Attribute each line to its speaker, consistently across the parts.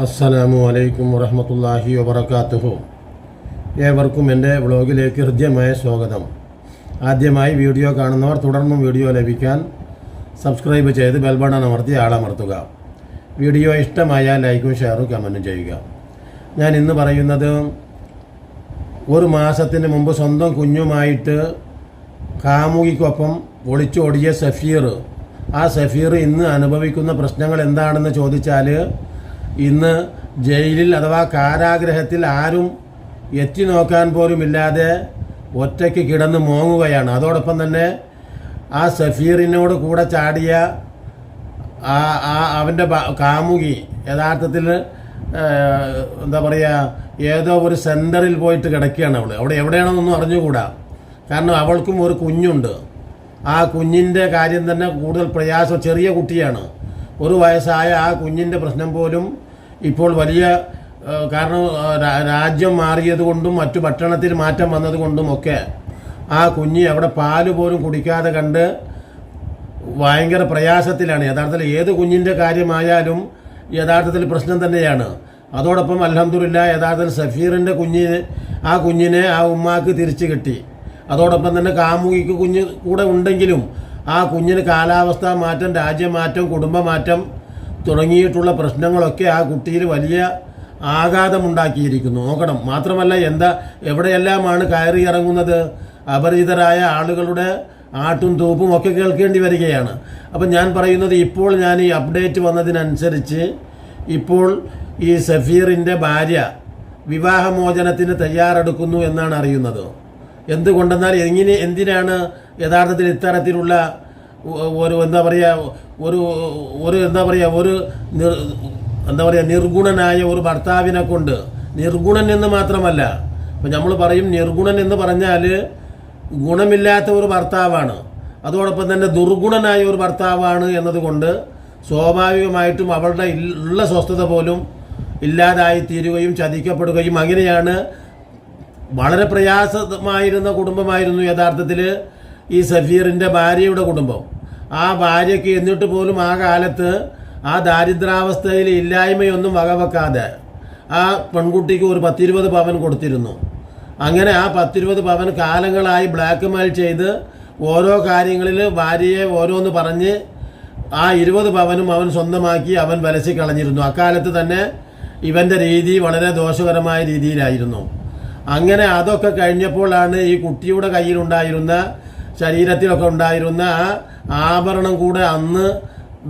Speaker 1: അസ്സലാമു അലൈക്കും വറഹമത്തല്ലാഹി വബർക്കാത്തുഹു ഏവർക്കും എന്റെ വ്ളോഗിലേക്ക് ഹൃദ്യമായ സ്വാഗതം. ആദ്യമായി വീഡിയോ കാണുന്നവർ തുടർന്നും വീഡിയോ ലഭിക്കാൻ സബ്സ്ക്രൈബ് ചെയ്ത് ബെൽബട്ടൺ അമർത്തി ആളമർത്തുക. വീഡിയോ ഇഷ്ടമായാൽ ലൈക്കും ഷെയറും കമന്റും ചെയ്യുക. ഞാൻ ഇന്ന് പറയുന്നത് ഒരു മാസത്തിന് മുമ്പ് സ്വന്തം കുഞ്ഞുമായിട്ട് കാമുകിക്കൊപ്പം ഒളിച്ചോടിയ സഫീർ. ആ സഫീർ ഇന്ന് അനുഭവിക്കുന്ന പ്രശ്നങ്ങൾ എന്താണെന്ന് ചോദിച്ചാൽ ഇന്ന് ജയിലിൽ അഥവാ കാരാഗ്രഹത്തിൽ ആരും എത്തി നോക്കാൻ പോലുമില്ലാതെ ഒറ്റയ്ക്ക് കിടന്ന് മോങ്ങുകയാണ്. അതോടൊപ്പം തന്നെ ആ സഫീറിനോട് കൂടെ ചാടിയ ആ ആ അവന്റെ കാമുകി യഥാർത്ഥത്തിൽ എന്താ പറയുക ഏതോ ഒരു സെന്ററിൽ പോയിട്ട് കിടക്കുകയാണ് അവൾ അവിടെ എവിടെയാണെന്നൊന്നും അറിഞ്ഞുകൂടാ. കാരണം അവൾക്കും ഒരു കുഞ്ഞുണ്ട്. ആ കുഞ്ഞിന്റെ കാര്യം തന്നെ കൂടുതൽ പ്രയാസം. ചെറിയ കുട്ടിയാണ്. ഒരു വയസ്സായ ആ കുഞ്ഞിന്റെ പ്രശ്നം പോലും ഇപ്പോൾ വലിയ കാരണം രാജ്യം മാറിയത് കൊണ്ടും മറ്റു ഭക്ഷണത്തിൽ മാറ്റം വന്നത് കൊണ്ടും ഒക്കെ ആ കുഞ്ഞ് അവിടെ പാൽ പോലും കുടിക്കാതെ കണ്ട് ഭയങ്കര പ്രയാസത്തിലാണ്. യഥാർത്ഥത്തിൽ ഏത് കുഞ്ഞിന്റെ കാര്യമായാലും യഥാർത്ഥത്തിൽ പ്രശ്നം തന്നെയാണ്. അതോടൊപ്പം അലഹമ്മദില്ല യഥാർത്ഥത്തിൽ സഫീറിന്റെ കുഞ്ഞിന് ആ കുഞ്ഞിനെ ആ ഉമ്മാക്ക് തിരിച്ചു കിട്ടി. അതോടൊപ്പം തന്നെ കാമുകിക്ക് കുഞ്ഞ് കൂടെ ഉണ്ടെങ്കിലും ആ കുഞ്ഞിന് കാലാവസ്ഥാ മാറ്റം രാജ്യമാറ്റം കുടുംബമാറ്റം തുടങ്ങിയിട്ടുള്ള പ്രശ്നങ്ങളൊക്കെ ആ കുട്ടിയിൽ വലിയ ആഘാതമുണ്ടാക്കിയിരിക്കുന്നു. നോക്കണം. മാത്രമല്ല എന്താ എവിടെയെല്ലാമാണ് കയറി ഇറങ്ങുന്നത്? അപരിചിതരായ ആളുകളുടെ ആട്ടും തൂപ്പും ഒക്കെ കേൾക്കേണ്ടി വരികയാണ്. അപ്പം ഞാൻ പറയുന്നത് ഇപ്പോൾ ഞാൻ ഈ അപ്ഡേറ്റ് വന്നതിനനുസരിച്ച് ഇപ്പോൾ ഈ സഫീറിന്റെ ഭാര്യ വിവാഹമോചനത്തിന് തയ്യാറെടുക്കുന്നു എന്നാണ് അറിയുന്നത്. എന്തുകൊണ്ടെന്നാൽ എങ്ങനെ എന്തിനാണ് യഥാർത്ഥത്തിൽ ഇത്തരത്തിലുള്ള ഒരു എന്താ പറയുക ഒരു ഒരു എന്താ പറയുക ഒരു എന്താ പറയുക നിർഗുണനായ ഒരു ഭർത്താവിനെ കൊണ്ട്. നിർഗുണൻ എന്ന് മാത്രമല്ല. ഇപ്പം നമ്മൾ പറയും നിർഗുണൻ എന്ന് പറഞ്ഞാൽ ഗുണമില്ലാത്ത ഒരു ഭർത്താവാണ്. അതോടൊപ്പം തന്നെ ദുർഗുണനായ ഒരു ഭർത്താവാണ് എന്നതുകൊണ്ട് സ്വാഭാവികമായിട്ടും അവളുടെ ഉള്ള സ്വസ്ഥത പോലും ഇല്ലാതായി തീരുകയും ചതിക്കപ്പെടുകയും അങ്ങനെയാണ് വളരെ പ്രയാസമായിരുന്ന കുടുംബമായിരുന്നു യഥാർത്ഥത്തിൽ ഈ സഫീറിന്റെ ഭാര്യയുടെ കുടുംബം. ആ ഭാര്യയ്ക്ക് എന്നിട്ട് പോലും ആ കാലത്ത് ആ ദാരിദ്രാവസ്ഥയിൽ ഇല്ലായ്മയൊന്നും വകവെക്കാതെ ആ പെൺകുട്ടിക്ക് ഒരു പത്തിരുപത് പവൻ കൊടുത്തിരുന്നു. അങ്ങനെ ആ പത്തിരുപത് പവൻ കാലങ്ങളായി ബ്ലാക്ക് മെയിൽ ചെയ്ത് ഓരോ കാര്യങ്ങളിൽ ഭാര്യയെ ഓരോന്ന് പറഞ്ഞ് ആ ഇരുപത് പവനും അവൻ സ്വന്തമാക്കി അവൻ വലച്ചി കളഞ്ഞിരുന്നു. അക്കാലത്ത് തന്നെ ഇവന്റെ രീതി വളരെ ദോഷകരമായ രീതിയിലായിരുന്നു. അങ്ങനെ അതൊക്കെ കഴിഞ്ഞപ്പോഴാണ് ഈ കുട്ടിയുടെ കയ്യിലുണ്ടായിരുന്ന ശരീരത്തിലൊക്കെ ഉണ്ടായിരുന്ന ആ ആഭരണം കൂടെ അന്ന്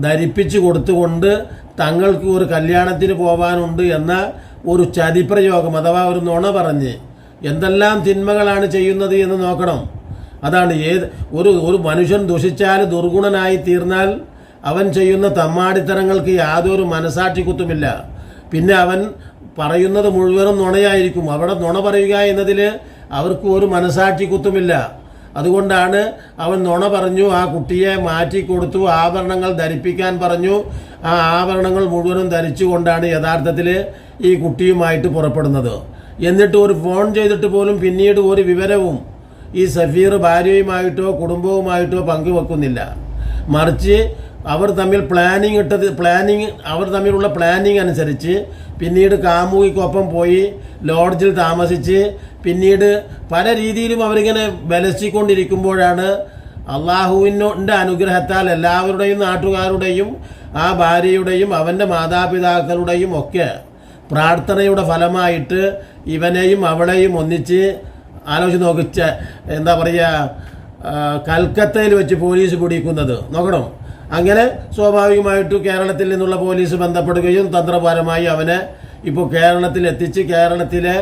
Speaker 1: ധരിപ്പിച്ചു കൊടുത്തുകൊണ്ട് തങ്ങൾക്ക് ഒരു കല്യാണത്തിന് പോകാനുണ്ട് എന്ന ഒരു ചതിപ്രയോഗം അഥവാ ഒരു നുണ പറഞ്ഞ് എന്തെല്ലാം തിന്മകളാണ് ചെയ്യുന്നത് എന്ന് നോക്കണം. അതാണ് ഏത് ഒരു ഒരു മനുഷ്യൻ ദുഷിച്ചാൽ ദുർഗുണനായി തീർന്നാൽ അവൻ ചെയ്യുന്ന തമ്മാടിത്തരങ്ങൾക്ക് യാതൊരു മനസാക്ഷി കുത്തുമില്ല പിന്നെ അവൻ പറയുന്നത് മുഴുവനും നുണയായിരിക്കും. അവിടെ നുണ പറയുക എന്നതിൽ അവർക്ക് ഒരു മനസാക്ഷി കുത്തുമില്ല അതുകൊണ്ടാണ് അവൻ നുണ പറഞ്ഞു ആ കുട്ടിയെ മാറ്റി കൊടുത്തു ആഭരണങ്ങൾ ധരിപ്പിക്കാൻ പറഞ്ഞു. ആ ആഭരണങ്ങൾ മുഴുവനും ധരിച്ചുകൊണ്ടാണ് യഥാർത്ഥത്തിൽ ഈ കുട്ടിയുമായിട്ട് പുറപ്പെടുന്നത്. എന്നിട്ട് ഒരു ഫോൺ ചെയ്തിട്ട് പോലും പിന്നീട് ഒരു വിവരവും ഈ സഫീർ ഭാര്യയുമായിട്ടോ കുടുംബവുമായിട്ടോ പങ്കുവെക്കുന്നില്ല. മറിച്ച് അവർ തമ്മിൽ പ്ലാനിങ് ഇട്ടത് പ്ലാനിങ് അവർ തമ്മിലുള്ള പ്ലാനിങ് അനുസരിച്ച് പിന്നീട് കാമുകിക്കൊപ്പം പോയി ലോഡ്ജിൽ താമസിച്ച് പിന്നീട് പല രീതിയിലും അവരിങ്ങനെ ബലസിക്കൊണ്ടിരിക്കുമ്പോഴാണ് അള്ളാഹുവിന്റെ അനുഗ്രഹത്താൽ എല്ലാവരുടെയും നാട്ടുകാരുടെയും ആ ഭാര്യയുടെയും അവന്റെ മാതാപിതാക്കളുടെയും ഒക്കെ പ്രാർത്ഥനയുടെ ഫലമായിട്ട് ഇവനെയും അവളെയും ഒന്നിച്ച് ആലോചിച്ച് നോക്കിച്ച എന്താ പറയുക കൽക്കത്തയിൽ വെച്ച് പോലീസ് പിടിക്കുന്നത് നോക്കണം? അങ്ങനെ സ്വാഭാവികമായിട്ട് കേരളത്തിൽ നിന്നുള്ള പോലീസ് ബന്ധപ്പെടുകയും തന്ത്രപരമായി അവനെ ഇപ്പോൾ കേരളത്തിൽ എത്തിച്ച് കേരളത്തിലെ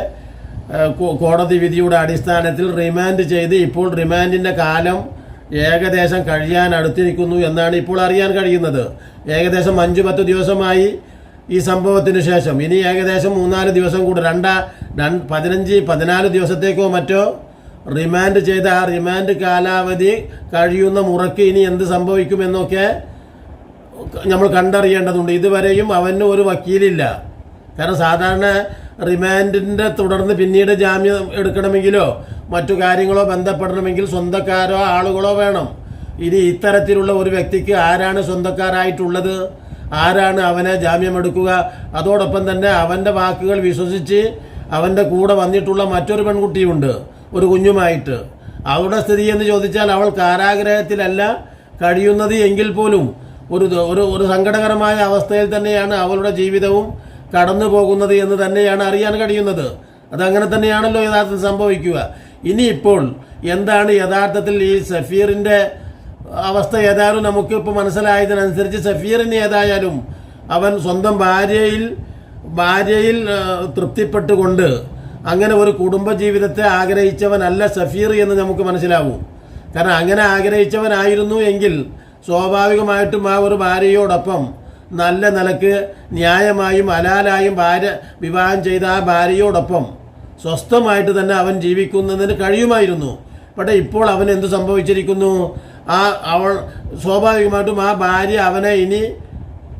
Speaker 1: കോടതി വിധിയുടെ അടിസ്ഥാനത്തിൽ റിമാൻഡ് ചെയ്ത് ഇപ്പോൾ റിമാൻഡിന്റെ കാലം ഏകദേശം കഴിയാൻ അടുത്തിരിക്കുന്നു എന്നാണ് ഇപ്പോൾ അറിയാൻ കഴിയുന്നത്. ഏകദേശം അഞ്ച് പത്ത് ദിവസമായി ഈ സംഭവത്തിന് ശേഷം. ഇനി ഏകദേശം മൂന്നാൽ ദിവസം കൂടെ രണ്ടാ രണ്ട് പതിനഞ്ച് പതിനാല് ദിവസത്തേക്കോ മറ്റോ റിമാൻഡ് ചെയ്ത ആ റിമാൻഡ് കാലാവധി കഴിയുന്ന മുറയ്ക്ക് ഇനി എന്ത് സംഭവിക്കുമെന്നൊക്കെ നമ്മൾ കണ്ടറിയേണ്ടതുണ്ട്. ഇതുവരെയും അവന് ഒരു വക്കീലില്ല. കാരണം സാധാരണ റിമാൻഡിന്റെ തുടർന്ന് പിന്നീട് ജാമ്യം എടുക്കണമെങ്കിലോ മറ്റു കാര്യങ്ങളോ ബന്ധപ്പെടണമെങ്കിൽ സ്വന്തക്കാരോ ആളുകളോ വേണം. ഇനി ഇത്തരത്തിലുള്ള ഒരു വ്യക്തിക്ക് ആരാണ് സ്വന്തക്കാരായിട്ടുള്ളത്? ആരാണ് അവനെ ജാമ്യമെടുക്കുക അതോടൊപ്പം തന്നെ അവന്റെ വാക്കുകൾ വിശ്വസിച്ച് അവന്റെ കൂടെ വന്നിട്ടുള്ള മറ്റൊരു പെൺകുട്ടിയുണ്ട്. ഒരു കുഞ്ഞുമായിട്ട്. അവളുടെ സ്ഥിതി എന്ന് ചോദിച്ചാൽ അവൾ കാരാഗ്രഹത്തിലല്ല കഴിയുന്നത് എങ്കിൽ പോലും ഒരു ഒരു ഒരു സങ്കടകരമായ അവസ്ഥയിൽ തന്നെയാണ് അവളുടെ ജീവിതവും കടന്നു പോകുന്നത് എന്ന് തന്നെയാണ് അറിയാൻ കഴിയുന്നത്. അതങ്ങനെ തന്നെയാണല്ലോ യഥാർത്ഥത്തിൽ സംഭവിക്കുക. ഇനിയിപ്പോൾ എന്താണ് യഥാർത്ഥത്തിൽ ഈ സഫീറിന്റെ അവസ്ഥ ഏതായാലും നമുക്ക് ഇപ്പോൾ മനസ്സിലായതിനനുസരിച്ച് സഫീറിന് ഏതായാലും അവൻ സ്വന്തം ഭാര്യയിൽ ഭാര്യയിൽ തൃപ്തിപ്പെട്ടുകൊണ്ട് അങ്ങനെ ഒരു കുടുംബജീവിതത്തെ ആഗ്രഹിച്ചവനല്ല സഫീർ എന്ന് നമുക്ക് മനസ്സിലാവും. കാരണം അങ്ങനെ ആഗ്രഹിച്ചവനായിരുന്നു എങ്കിൽ സ്വാഭാവികമായിട്ടും ആ ഒരു ഭാര്യയോടൊപ്പം നല്ല നിലയ്ക്ക് ന്യായമായും അലാലായും ഭാര്യ വിവാഹം ചെയ്ത ആ ഭാര്യയോടൊപ്പം സ്വസ്ഥമായിട്ട് തന്നെ അവൻ ജീവിക്കുന്നതിന് കഴിയുമായിരുന്നു. പക്ഷേ ഇപ്പോൾ അവൻ എന്ത് സംഭവിച്ചിരിക്കുന്നു? ആ അവൾ സ്വാഭാവികമായിട്ടും ആ ഭാര്യ അവനെ ഇനി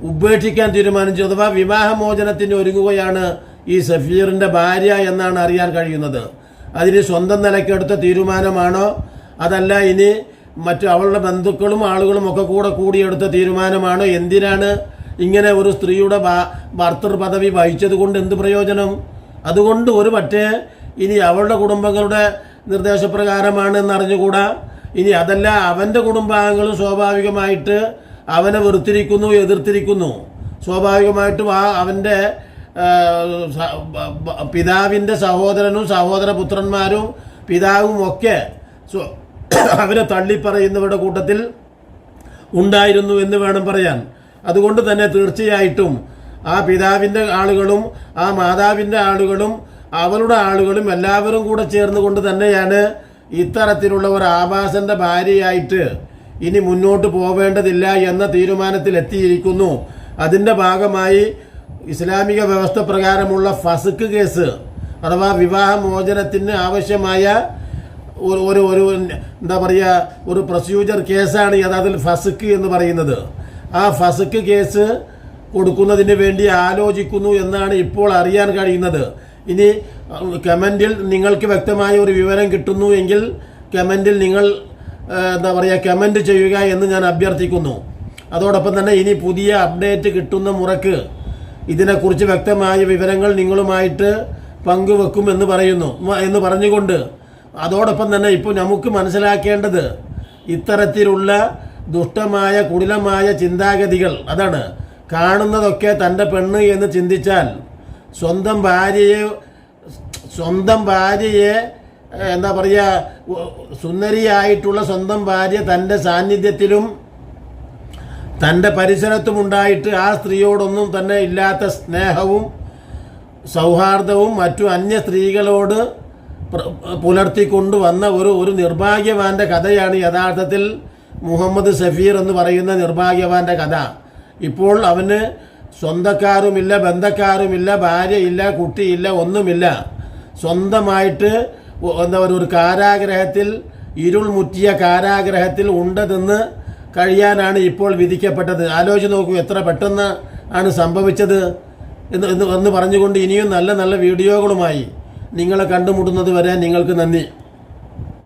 Speaker 1: ഉപേക്ഷിക്കാൻ തീരുമാനിച്ചു. അഥവാ വിവാഹമോചനത്തിന് ഒരുങ്ങുകയാണ്. ഈ സഫീറിന്റെ ഭാര്യ എന്നാണ് അറിയാൻ കഴിയുന്നത്. അതിന് സ്വന്തം നിലയ്ക്കെടുത്ത തീരുമാനമാണോ? അതല്ല ഇനി മറ്റു അവളുടെ ബന്ധുക്കളും ആളുകളും ഒക്കെ കൂടെ കൂടിയെടുത്ത തീരുമാനമാണോ? എന്തിനാണ് ഇങ്ങനെ ഒരു സ്ത്രീയുടെ ഭർത്തൃപദവി ഭർത്തൃ പദവി വഹിച്ചത് കൊണ്ട് എന്ത് പ്രയോജനം? അതുകൊണ്ട് ഒരു പക്ഷേ ഇനി അവളുടെ കുടുംബങ്ങളുടെ നിർദ്ദേശപ്രകാരമാണ് എന്നറിഞ്ഞുകൂടാ. ഇനി അതല്ല അവന്റെ കുടുംബാംഗങ്ങളും സ്വാഭാവികമായിട്ട് അവനെ വെറുത്തിരിക്കുന്നു എതിർത്തിരിക്കുന്നു. സ്വാഭാവികമായിട്ടും ആ അവന്റെ പിതാവിന്റെ സഹോദരനും സഹോദരപുത്രന്മാരും പിതാവും ഒക്കെ അവരെ തള്ളിപ്പറയുന്നവരുടെ കൂട്ടത്തിൽ ഉണ്ടായിരുന്നു എന്ന് വേണം പറയാൻ. അതുകൊണ്ട് തന്നെ തീർച്ചയായിട്ടും ആ പിതാവിന്റെ ആളുകളും ആ മാതാവിന്റെ ആളുകളും അവളുടെ ആളുകളും എല്ലാവരും കൂടെ ചേർന്നുകൊണ്ട് തന്നെയാണ് ഇത്തരത്തിലുള്ള ഒരു ആവാസന്റെ ഭാര്യയായിട്ട് ഇനി മുന്നോട്ട് പോവേണ്ടതില്ല എന്ന തീരുമാനത്തിൽ എത്തിയിരിക്കുന്നു അതിന്റെ ഭാഗമായി ഇസ്ലാമിക വ്യവസ്ഥ പ്രകാരമുള്ള ഫസുക്ക് കേസ് അഥവാ വിവാഹമോചനത്തിന് ആവശ്യമായ ഒരു ഒരു ഒരു എന്താ പറയുക ഒരു പ്രൊസീജിയർ കേസാണ് യഥാർത്ഥത്തിൽ ഫസുക്ക് എന്ന് പറയുന്നത്. ആ ഫസുക്ക് കേസ് കൊടുക്കുന്നതിന് വേണ്ടി ആലോചിക്കുന്നു എന്നാണ് ഇപ്പോൾ അറിയാൻ കഴിയുന്നത്. ഇനി കമന്റിൽ നിങ്ങൾക്ക് വ്യക്തമായ ഒരു വിവരം കിട്ടുന്നു എങ്കിൽ കമന്റിൽ നിങ്ങൾ എന്താ പറയുക കമന്റ് ചെയ്യുക എന്ന് ഞാൻ അഭ്യർത്ഥിക്കുന്നു. അതോടൊപ്പം തന്നെ ഇനി പുതിയ അപ്ഡേറ്റ് കിട്ടുന്ന മുറക്ക് ഇതിനെക്കുറിച്ച് വ്യക്തമായ വിവരങ്ങൾ നിങ്ങളുമായിട്ട് പങ്കുവെക്കുമെന്ന് പറയുന്നു. എന്ന് പറഞ്ഞുകൊണ്ട് അതോടൊപ്പം തന്നെ ഇപ്പോൾ നമുക്ക് മനസ്സിലാക്കേണ്ടത് ഇത്തരത്തിലുള്ള ദുഷ്ടമായ കുടിലമായ ചിന്താഗതികൾ അതാണ് കാണുന്നതൊക്കെ തന്റെ പെണ്ണ് എന്ന് ചിന്തിച്ചാൽ സ്വന്തം ഭാര്യയെ സ്വന്തം ഭാര്യയെ എന്താ പറയുക സുന്ദരിയായിട്ടുള്ള സ്വന്തം ഭാര്യ തന്റെ സാന്നിധ്യത്തിലും തന്റെ പരിസരത്തുമുണ്ടായിട്ട് ആ സ്ത്രീയോടൊന്നും തന്നെ ഇല്ലാത്ത സ്നേഹവും സൗഹാർദ്ദവും മറ്റു അന്യ സ്ത്രീകളോട് പുലർത്തിക്കൊണ്ടു വന്ന ഒരു ഒരു നിർഭാഗ്യവാന്റെ കഥയാണ് യഥാർത്ഥത്തിൽ മുഹമ്മദ് സഫീർ എന്ന് പറയുന്ന നിർഭാഗ്യവാന്റെ കഥ. ഇപ്പോൾ അവന് സ്വന്തക്കാരുമില്ല ബന്ധക്കാരുമില്ല ഭാര്യയില്ല കുട്ടിയില്ല ഒന്നുമില്ല. സ്വന്തമായിട്ട് എന്താ പറയുക ഒരു കാരാഗ്രഹത്തിൽ ഇരുൾ മുറ്റിയ കാരാഗ്രഹത്തിൽ ഉണ്ടതെന്ന് കഴിയാനാണ് ഇപ്പോൾ വിധിക്കപ്പെട്ടത്. ആലോചിച്ച് നോക്കൂ എത്ര പെട്ടെന്ന് ആണ് സംഭവിച്ചത് എന്ന് എന്ന് പറഞ്ഞുകൊണ്ട് ഇനിയും നല്ല നല്ല വീഡിയോകളുമായി നിങ്ങളെ കണ്ടുമുട്ടുന്നത് വരെ നിങ്ങൾക്ക് നന്ദി.